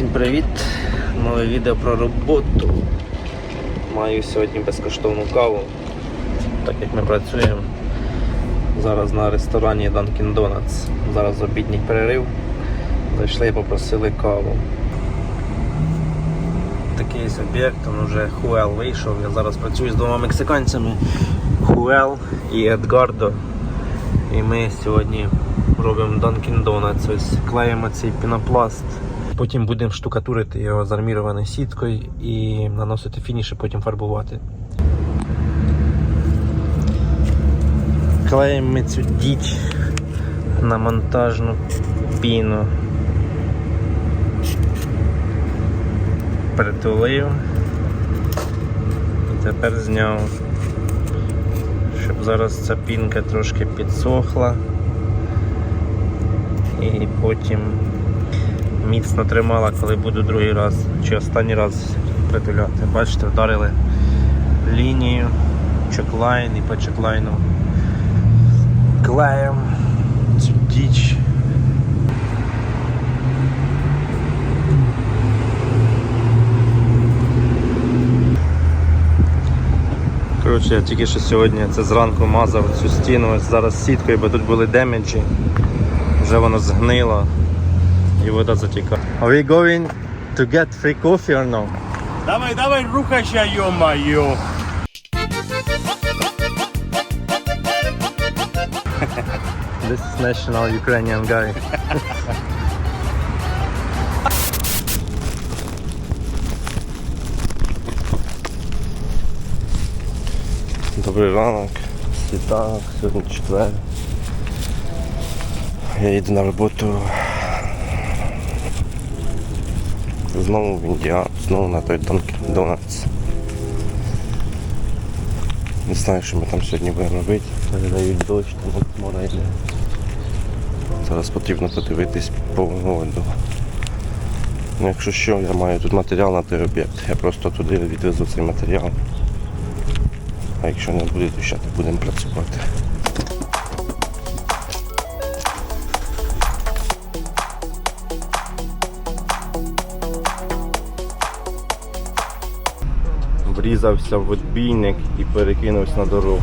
Всім привіт! Нове відео про роботу. Маю сьогодні безкоштовну каву, так як ми працюємо зараз на ресторані Dunkin Donuts. Зараз обідній перерив. Зайшли і попросили каву. Такий об'єкт, він вже Хуел вийшов. Я зараз працюю з двома мексиканцями Хуел і Едгардо. І ми сьогодні робимо Dunkin Donuts, ось клеїмо цей пінопласт. Потім будемо штукатурити його з армірованою сіткою і наносити фініш, і потім фарбувати. Клеїмо ми цю діч на монтажну піну. Притулив і тепер зняв, щоб зараз ця пінка трошки підсохла і потім міцно тримала, коли буду другий раз чи останній раз притуляти. Бачите, вдарили лінію, чеклайн і по чеклайну клеєм цю діч. Коротше, я тільки що сьогодні це зранку мазав цю стіну зараз сіткою, бо тут були демеджі. Вже воно згнило і вода затікає. Are we going to get free coffee or no? Давай, давай, рухайся, ё-моё. This is national Ukrainian guy. Добрий ранок, світанок, сьогодні четвер. Я йду на роботу знову в Індіан, знову на той Dunkin Donuts. Не знаю, що ми там сьогодні будемо робити. Передають дощ, там от мора йде. Зараз потрібно подивитись по воду. Ну, якщо що, я маю тут матеріал на той об'єкт. Я просто туди відвезу цей матеріал. А якщо не буде, то ще будемо працювати. Врізався в відбійник і перекинувся на дорогу.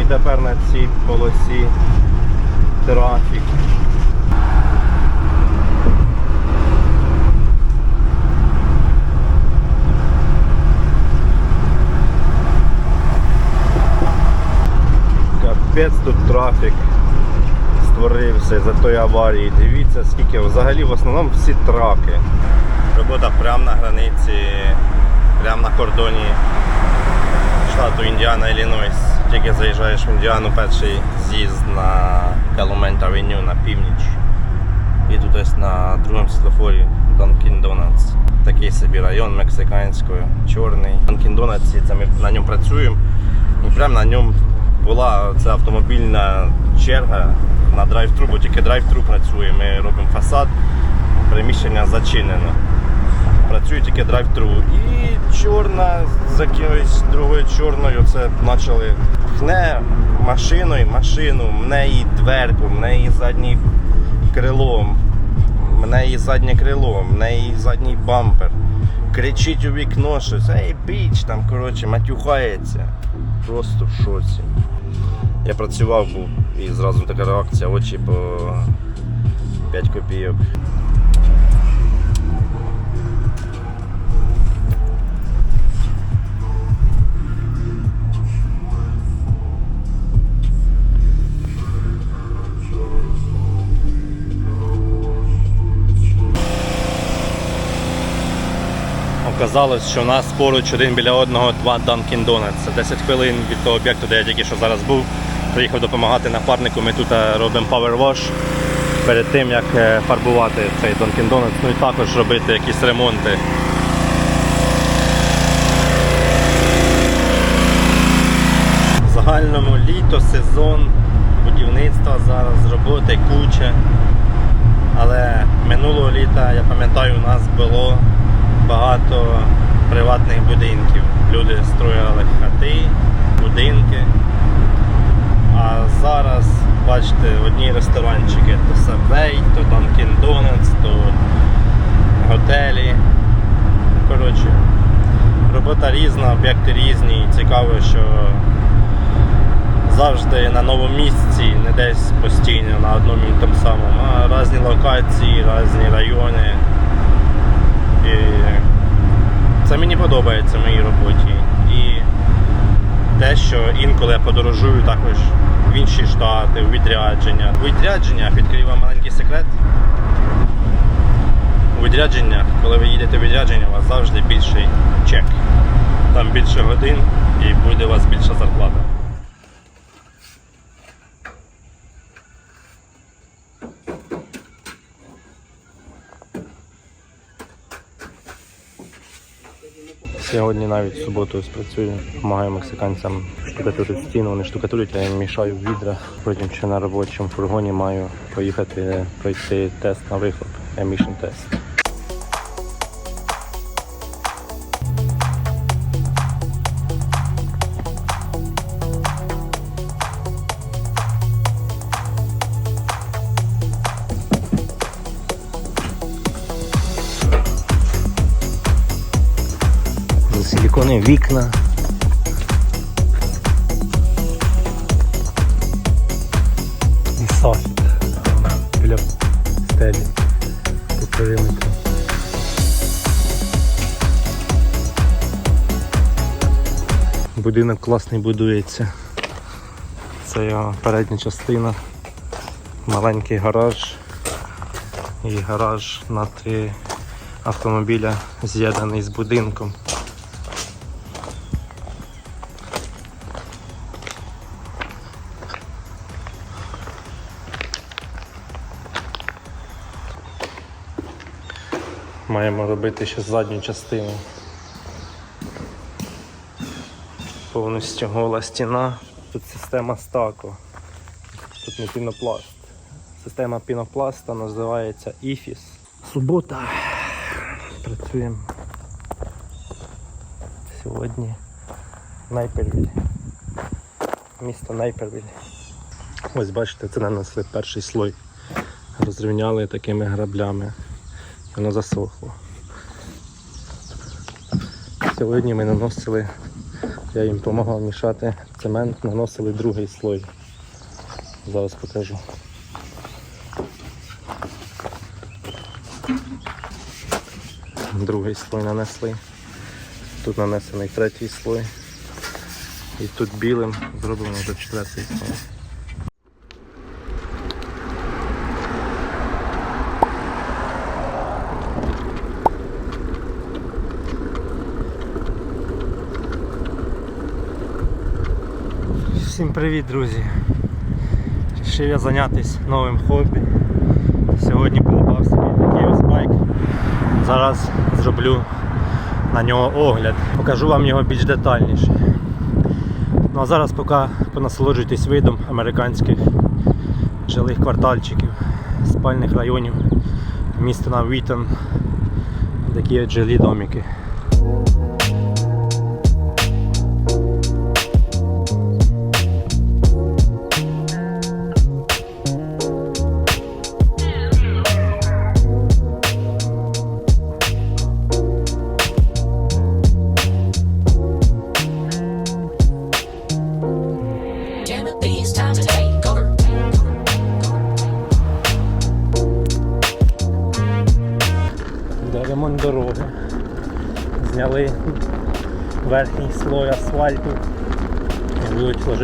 І тепер на цій полосі трафік. Капець тут трафік створився за тої аварії. Дивіться, скільки взагалі в основному всі траки. Робота прямо на границі, прямо на кордоні штату Індіана Іллінойс. Тільки заїжджаєш в Індіану, перший з'їзд на Calumet Avenue на північ. І тут ось на другому світлофорі Dunkin Donuts. Такий собі район мексиканський, чорний. Dunkin Donuts, це ми на ньому працюємо. І прямо на ньому була ця автомобільна черга на драйв-тру, бо тільки драйв-тру працює. Ми робимо фасад, приміщення зачинено. Працює тільки драйв-тру. І чорна з якоюсь другою чорною це почали гне машиною машину, мене її дверку, мене її задній крило, мене її заднє крило, мене її задній бампер. Кричить у вікно щось, ей біч, там коротше матюхається. Просто в шоці. Я працював був і зразу така реакція, очі по 5 копійок. Оказалось, що у нас поруч один біля одного два Dunkin Donuts. Це 10 хвилин від того об'єкту, де я тільки що зараз був. Приїхав допомагати напарнику. Ми тут е, робимо Power Wash перед тим, як е, фарбувати цей Dunkin Donuts, ну і також робити якісь ремонти. В загальному літо, сезон, будівництва зараз, роботи куча. Але минулого літа, я пам'ятаю, у нас було багато приватних будинків. Люди строїли хати, будинки. А зараз, бачите, одні ресторанчики, то Subway, то Dunkin Donuts, то готелі. Коротше, робота різна, об'єкти різні. Цікаво, що завжди на новому місці, не десь постійно на одному і тому самому, а різні локації, різні райони. І це мені подобається в моїй роботі. І те, що інколи я подорожую також в інші штати, у відрядження. У відрядженнях відкрию вам маленький секрет. У відрядженнях, коли ви їдете у відрядження, у вас завжди більший чек. Там більше годин і буде у вас більша зарплата. Сьогодні навіть в суботу спрацюю, допомагаю мексиканцям штукатурити стіну, вони штукатурять, я мішаю відра. Потім ще на робочому фургоні маю поїхати пройти тест на вихлоп, емішн тест. Силікони вікна. І софт біля стелі по периметру. Будинок класний будується. Це його передня частина, маленький гараж і гараж на три автомобіля з'єднаний з будинком. Маємо робити ще задню частину. Повністю гола стіна. Тут система стаку. Тут не пінопласт. Система пінопласта називається IFIS. Субота. Працюємо сьогодні Найпервіль. Місто Найпервіль. Ось бачите, це нанесли перший слой. Розрівняли такими граблями. Воно засохло. Сьогодні ми наносили, я їм допомагав мішати цемент, наносили другий слой. Зараз покажу. Другий слой нанесли. Тут нанесений третій слой. І тут білим зроблено вже четвертий слой. Всім привіт, друзі! Рішив я зайнятися новим хобі. Сьогодні придбав собі такий ось байк. Зараз зроблю на нього огляд. Покажу вам його більш детальніше. Ну а зараз поки понасолоджуйтесь видом американських жилих квартальчиків, спальних районів міста Навітон. Такі от жилі домики.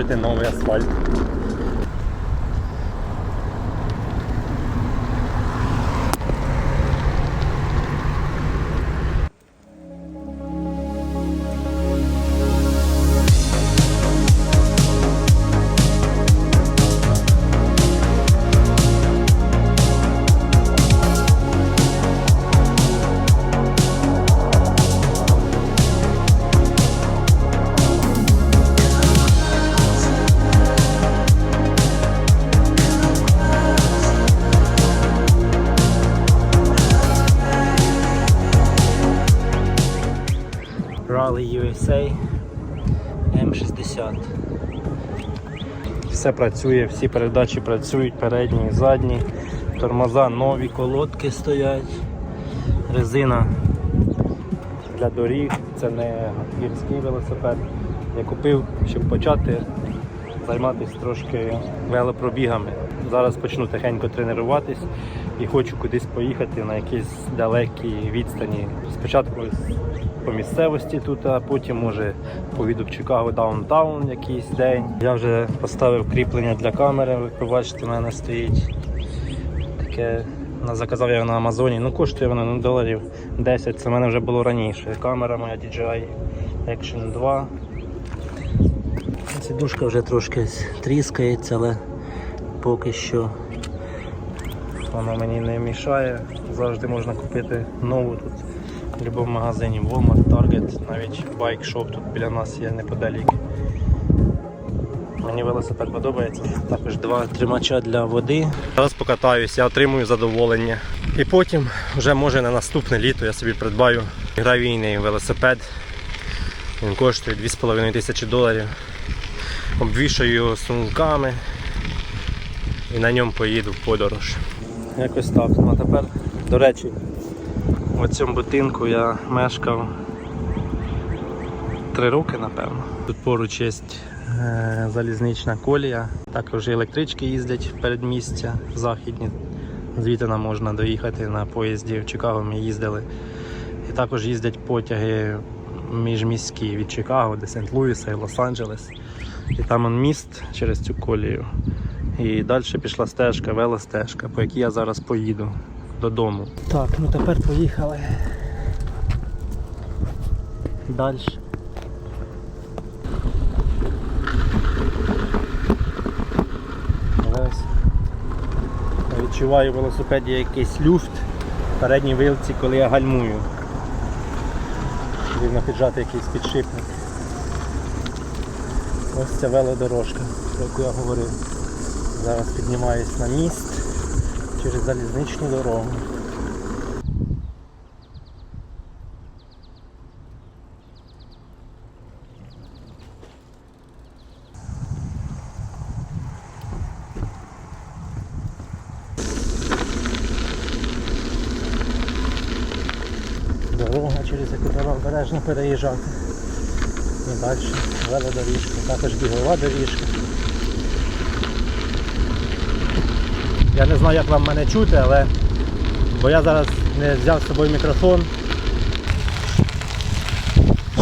89 М60. все працює, всі передачі працюють, передні задні. Тормоза нові, колодки стоять. Резина для доріг. Це не гірський велосипед. Я купив, щоб почати займатися трошки велопробігами. Зараз почну тихенько тренуватись і хочу кудись поїхати на якісь далекі відстані. Спочатку по місцевості тут, а потім може поїду в Чикаго даунтаун якийсь день. Я вже поставив кріплення для камери, ви бачите, в мене стоїть таке. Заказав я на Амазоні. Ну коштує воно ну, доларів 10. Це в мене вже було раніше. Камера моя DJI Action 2. Сідушка вже трошки тріскається, але поки що вона мені не мішає. Завжди можна купити нову тут в будь-якому магазині Walmart, Target, навіть Shop тут біля нас є неподалік. Мені велосипед подобається. Також два тримача для води. Зараз покатаюсь, я отримую задоволення. І потім, вже може на наступне літо я собі придбаю гравійний велосипед. Він коштує 2,5 тисячі доларів. Обвішаю його сумками і на ньому поїду в подорож. Якось так. Ну а тепер, до речі, в цьому будинку я мешкав три роки, напевно. Тут поруч є е, залізнична колія, також електрички їздять в передмістя західні. Звідти нам можна доїхати на поїзді в Чикаго. Ми їздили. І також їздять потяги міжміські від Чикаго до Сент-Луіса і Лос-Анджелес. І там он міст через цю колію. І далі пішла стежка, велостежка, по якій я зараз поїду додому. Так, ну тепер поїхали. Далі. Відчуваю в велосипеді якийсь люфт в передній вилці, коли я гальмую. Потрібно піджати якийсь підшипник. Ось ця велодорожка, про яку я говорив. Зараз піднімаюсь на міст через залізничну дорогу. Дорога, через яку треба обережно переїжджати. І далі велодоріжка, також бігова доріжка. Я не знаю, як вам мене чути, але бо я зараз не взяв з собою мікрофон.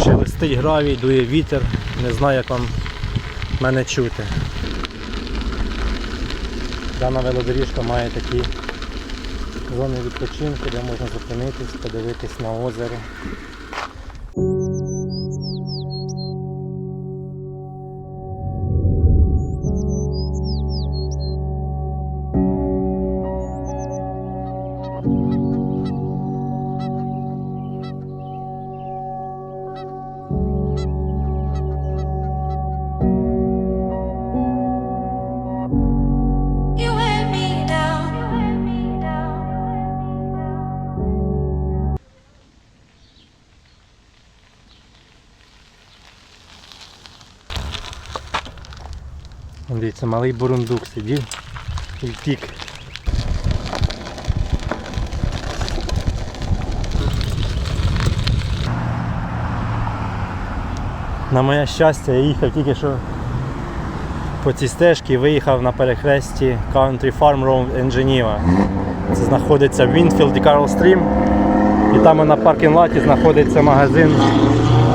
Шелестить гравій, дує вітер, не знаю, як вам мене чути. Дана велодоріжка має такі зони відпочинку, де можна зупинитись, подивитись на озеро. Дивіться, малий бурундук сидів і втік. На моє щастя, я їхав тільки що по цій стежці виїхав на перехресті Country Farm Road in Geneva. Це знаходиться в Winfield і Stream. І там на паркінг-латі знаходиться магазин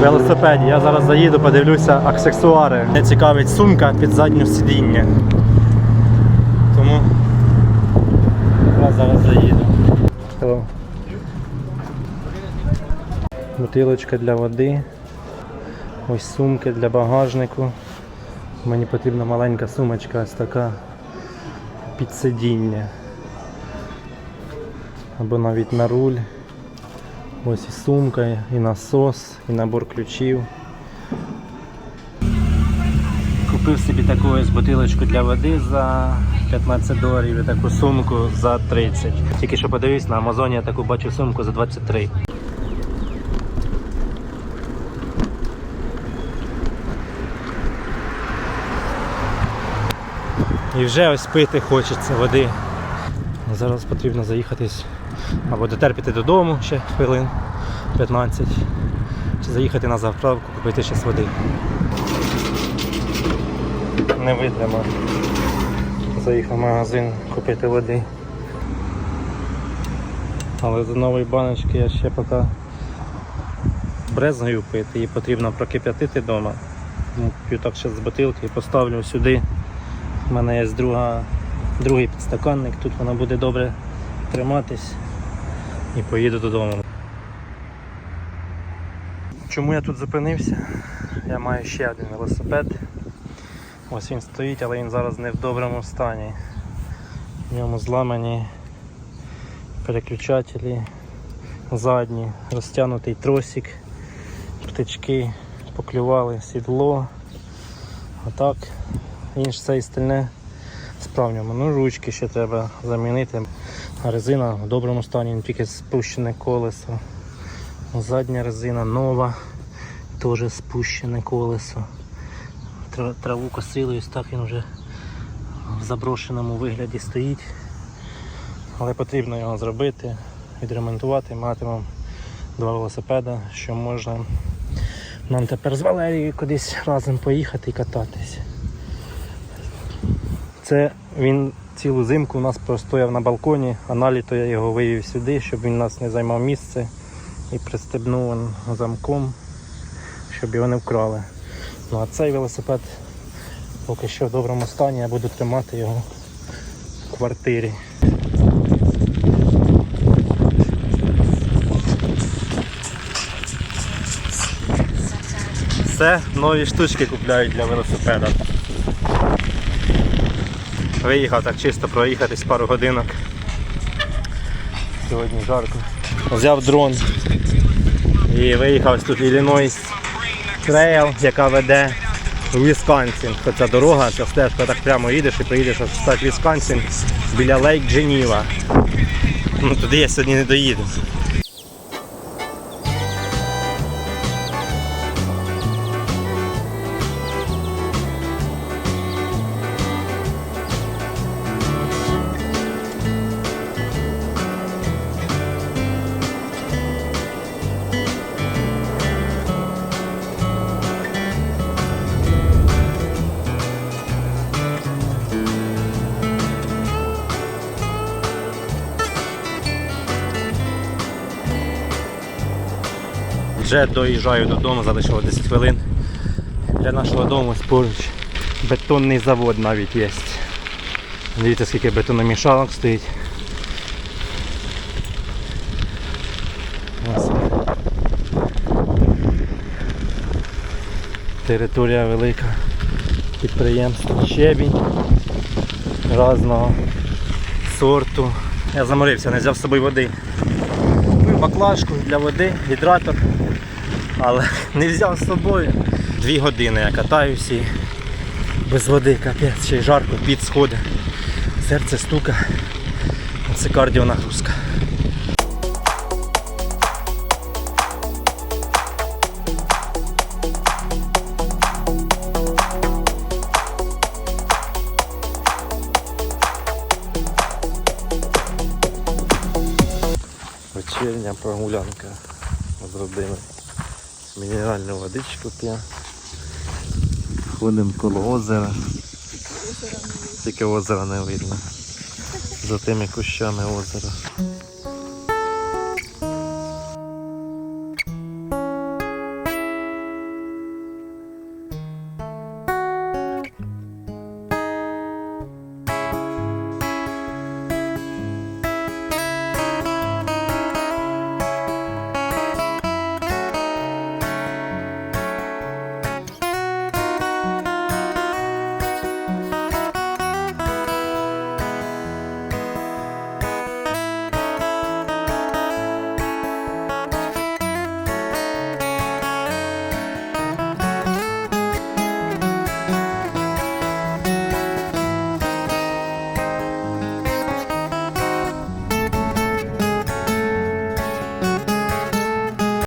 велосипедів. Я зараз заїду, подивлюся аксесуари. Мене цікавить сумка під заднє сидіння. Тому я зараз заїду. Hello. Бутилочка для води. Ось сумки для багажнику. Мені потрібна маленька сумочка ось така під сидіння. Або навіть на руль. Ось і сумка, і насос, і набор ключів. Купив собі таку ось бутилочку для води за 15 доларів і таку сумку за 30. Тільки що подивись, на Амазоні я таку бачу сумку за 23. І вже ось пити хочеться води. Зараз потрібно заїхатись або дотерпіти додому ще хвилин 15, чи заїхати на заправку, купити щось води. Не витримав. Заїхав в магазин купити води. Але за нової баночки я ще поки брезгаю пити, її потрібно прокип'ятити вдома. П'ю так ще з бутилки і поставлю сюди. У мене є друга, другий підстаканник, тут вона буде добре триматись і поїду додому. Чому я тут зупинився? Я маю ще один велосипед. Ось він стоїть, але він зараз не в доброму стані. В ньому зламані переключателі задні, розтягнутий тросик, птички поклювали сідло. Отак. Інше все остальне справньому. Ну, ручки ще треба замінити. Резина в доброму стані, тільки спущене колесо. Задня резина нова, теж спущене колесо. Траву косили, ось так він вже в заброшеному вигляді стоїть. Але потрібно його зробити, відремонтувати, матимемо два велосипеда, що можна нам тепер з Валерією кудись разом поїхати і кататись. Це він цілу зимку у нас простояв на балконі, а на літо я його вивів сюди, щоб він нас не займав місце і пристебнув замком, щоб його не вкрали. Ну а цей велосипед поки що в доброму стані, я буду тримати його в квартирі. Все, нові штучки купляють для велосипеда. Виїхав так чисто проїхатись пару годинок. Сьогодні жарко. Взяв дрон і виїхав тут Іллінойс трейл, яка веде у Вісконсін. Ця дорога, ця стежка так прямо їдеш і приїдеш в штат Вісконсін біля Лейк Дженіва. Ну, туди я сьогодні не доїду. Вже доїжджаю додому, залишило 10 хвилин. Для нашого дому поруч бетонний завод навіть є. Дивіться, скільки бетономішалок стоїть. Ось. Територія велика. Підприємство щебінь різного сорту. Я заморився, не взяв з собою води. Баклажку для води, гідратор, але не взяв з собою. Дві години я катаюся і без води, капець, ще й жарко, під сходи. Серце стука. Це кардіонагрузка. Вечірня прогулянка з родиною. Мінеральну водичку п'є. Ходимо коло озера. Тільки озера не видно. За тими кущами озера.